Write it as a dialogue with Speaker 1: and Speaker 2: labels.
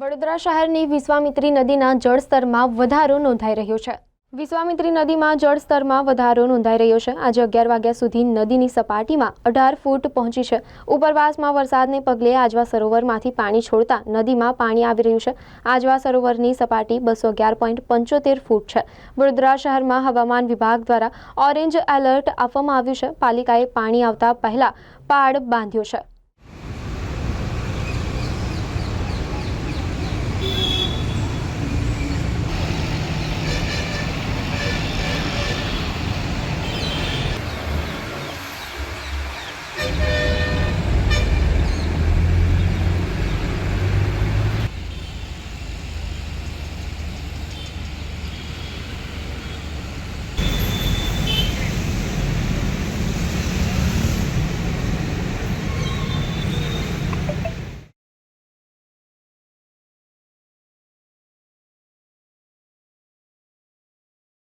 Speaker 1: વડોદરા શહેરની વિશ્વામિત્રી નદીના જળસ્તરમાં વધારો નોંધાઈ રહ્યો છે. વિશ્વામિત્રી નદીમાં જળસ્તરમાં વધારો નોંધાઈ રહ્યો છે. આજે અગિયાર વાગ્યા સુધી નદીની સપાટીમાં અઢાર ફૂટ પહોંચી છે. ઉપરવાસમાં વરસાદને પગલે આજવા સરોવરમાંથી પાણી છોડતા નદીમાં પાણી આવી રહ્યું છે. આજવા સરોવરની સપાટી બસો અગિયાર પોઈન્ટ પંચોતેર ફૂટ છે. વડોદરા શહેરમાં હવામાન વિભાગ દ્વારા ઓરેન્જ એલર્ટ આપવામાં આવ્યું છે. પાલિકાએ પાણી આવતા પહેલા પાડ બાંધ્યો છે.